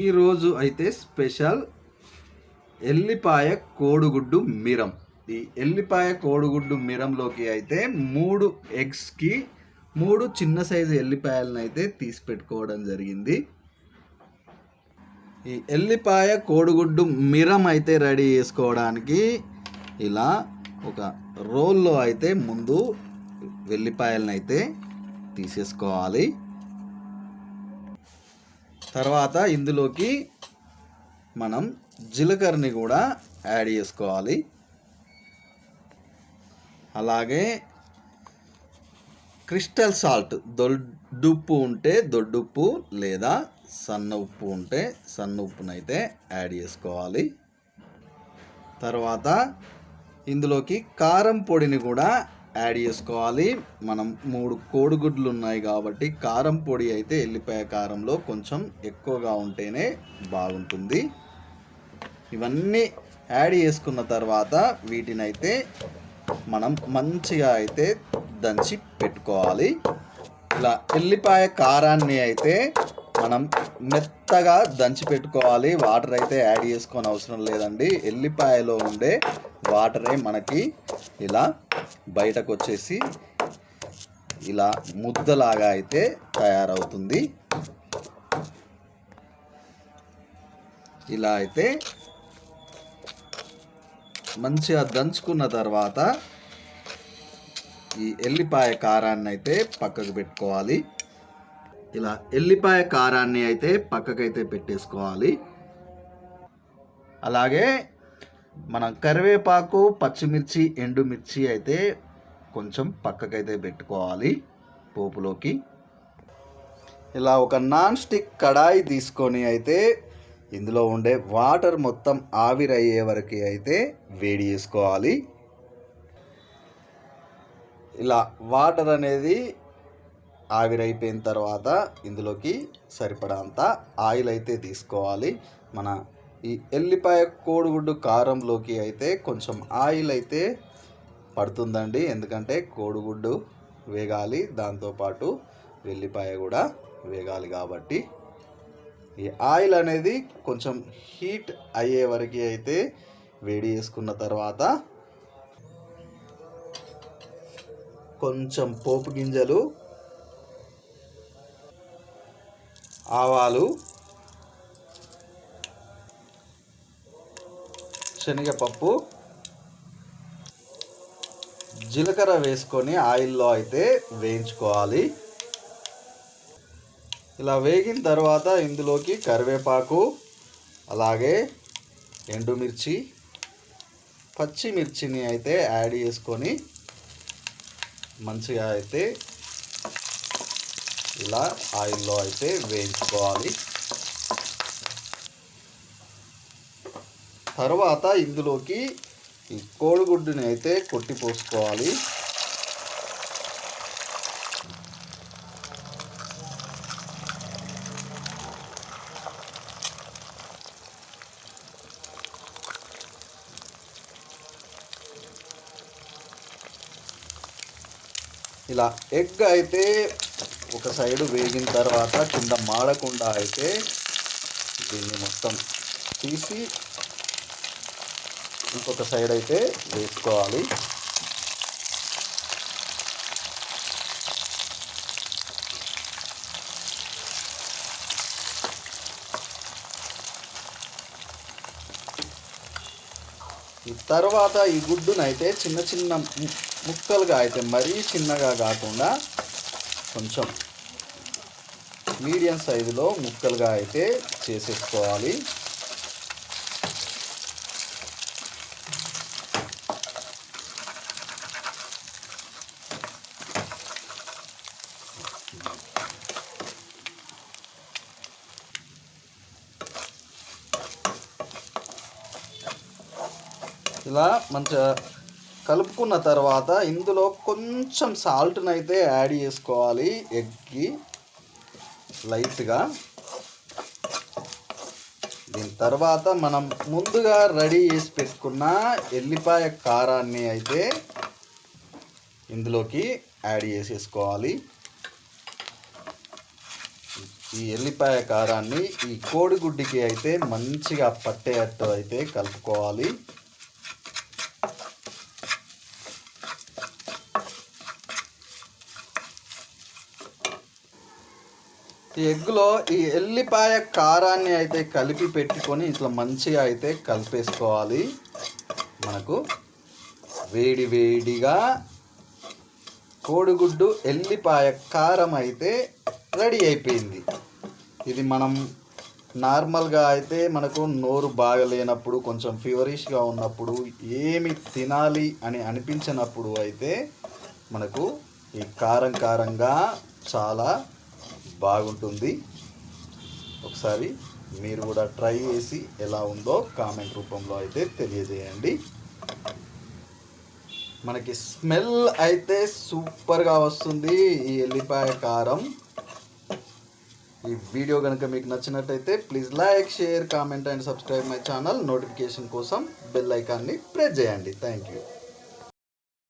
ఈరోజు అయితే స్పెషల్ ఎల్లిపాయ కోడిగుడ్డు మిరం. ఈ ఎల్లిపాయ కోడిగుడ్డు మిరంలోకి అయితే మూడు ఎగ్స్కి మూడు చిన్న సైజు ఎల్లిపాయలను అయితే తీసి పెట్టుకోవడం జరిగింది. ఈ ఎల్లిపాయ కోడిగుడ్డు మిరం అయితే రెడీ చేసుకోవడానికి ఇలా ఒక రోల్లో అయితే ముందు వెల్లిపాయలను అయితే తీసేసుకోవాలి. తర్వాత ఇందులోకి మనం జీలకర్రని కూడా యాడ్ చేసుకోవాలి. అలాగే క్రిస్టల్ సాల్ట్ దొడ్డుప్పు ఉంటే దొడ్డుప్పు లేదా సన్న ఉప్పు ఉంటే సన్న ఉప్పునైతే యాడ్ చేసుకోవాలి. తర్వాత ఇందులోకి కారం పొడిని కూడా యాడ్ చేసుకోవాలి. మనం మూడు కోడిగుడ్లు ఉన్నాయి కాబట్టి కారం పొడి అయితే ఎల్లిపాయ కారంలో కొంచెం ఎక్కువగా ఉంటేనే బాగుంటుంది. ఇవన్నీ యాడ్ చేసుకున్న తర్వాత వీటినైతే మనం మంచిగా అయితే దంచి పెట్టుకోవాలి. ఇలా ఎల్లిపాయ కారాన్ని అయితే మనం మెత్తగా దంచి పెట్టుకోవాలి. వాటర్ అయితే యాడ్ చేసుకోని అవసరం లేదండి. ఎల్లిపాయలో ఉండే వాటరే మనకి ఇలా బయటకు వచ్చేసి ఇలా ముద్దలాగా అయితే తయారవుతుంది. ఇలా అయితే మంచిగా దంచుకున్న తర్వాత ఈ ఎల్లిపాయ కారాన్ని అయితే పక్కకు పెట్టుకోవాలి. ఇలా ఎల్లిపాయ కారాన్ని అయితే పక్కకైతే పెట్టేసుకోవాలి. అలాగే మనం కరివేపాకు పచ్చిమిర్చి ఎండుమిర్చి అయితే కొంచెం పక్కకైతే పెట్టుకోవాలి పోపులోకి. ఇలా ఒక నాన్ స్టిక్ కడాయి తీసుకొని అయితే ఇందులో ఉండే వాటర్ మొత్తం ఆవిరయ్యే వరకు అయితే వేడి చేసుకోవాలి. ఇలా వాటర్ అనేది ఆవిరైపోయిన తర్వాత ఇందులోకి సరిపడంత ఆయిల్ అయితే తీసుకోవాలి. మన ఈ ఎల్లిపాయ కోడిగుడ్డు కారంలోకి అయితే కొంచెం ఆయిల్ అయితే పడుతుందండి. ఎందుకంటే కోడిగుడ్డు వేగాలి దాంతోపాటు వెల్లిపాయ కూడా వేగాలి కాబట్టి. ఈ ఆయిల్ అనేది కొంచెం హీట్ అయ్యే వరకు అయితే వేడి చేసుకున్న తర్వాత కొంచెం పోపు గింజలు ఆవాలు శనగపప్పు జీలకర్ర వేసుకొని ఆయిల్లో అయితే వేయించుకోవాలి. ఇలా వేగిన తర్వాత ఇందులోకి కరివేపాకు అలాగే ఎండుమిర్చి పచ్చిమిర్చిని అయితే యాడ్ చేసుకొని మంచిగా అయితే ఇలా ఆయిల్లో అయితే వేయించుకోవాలి. తర్వాత ఇందులోకి ఈ కోడిగుడ్డుని అయితే కొట్టి పోసుకోవాలి. ఇలా ఎగ్ అయితే ఒక సైడు వేగిన తర్వాత కింద మాడకుండా అయితే దీన్ని మొత్తం తీసి ఇంకొక సైడ్ అయితే వేసుకోవాలి. తర్వాత ఈ గుడ్డునైతే చిన్న చిన్న ము- ముక్కలుగా అయితే మరీ చిన్నగా కాకుండా కొంచెం మీడియం సైజులో ముక్కలుగా అయితే చేసేసుకోవాలి. ఇలా మంచిగా కలుపుకున్న తర్వాత ఇందులో కొంచెం సాల్ట్ని అయితే యాడ్ చేసుకోవాలి ఎగ్కి లైట్గా. దీని తర్వాత మనం ముందుగా రెడీ చేసి పెట్టుకున్న ఎల్లిపాయ కారాన్ని అయితే ఇందులోకి యాడ్ చేసేసుకోవాలి. ఈ ఎల్లిపాయ కారాన్ని ఈ కోడిగుడ్డుకి అయితే మంచిగా పట్టేటట్టు అయితే కలుపుకోవాలి. ఈ ఎగ్గులో ఈ ఎల్లిపాయ కారాన్ని అయితే కలిపి పెట్టుకొని ఇట్లా మంచిగా అయితే కలిపేసుకోవాలి. మనకు వేడి వేడిగా కోడిగుడ్డు ఎల్లిపాయ కారం అయితే రెడీ అయిపోయింది. ఇది మనం నార్మల్గా అయితే మనకు నోరు బాగలేనప్పుడు కొంచెం ఫీవరిష్గా ఉన్నప్పుడు ఏమి తినాలి అని అనిపించినప్పుడు అయితే మనకు ఈ కారం కారంగా చాలా బాగుంటుంది. ఒకసారి మీరు కూడా ట్రై చేసి ఎలా ఉందో కామెంట్ రూపంలో అయితే తెలియజేయండి. మనకి స్మెల్ అయితే సూపర్గా వస్తుంది. ఈ ఎల్లిపాయ కారం ఈ వీడియో కనుక మీకు నచ్చినట్టయితే please like share comment and subscribe my channel notification కోసం బెల్ ఐకాన్ని ప్రెస్ చేయండి. Thank you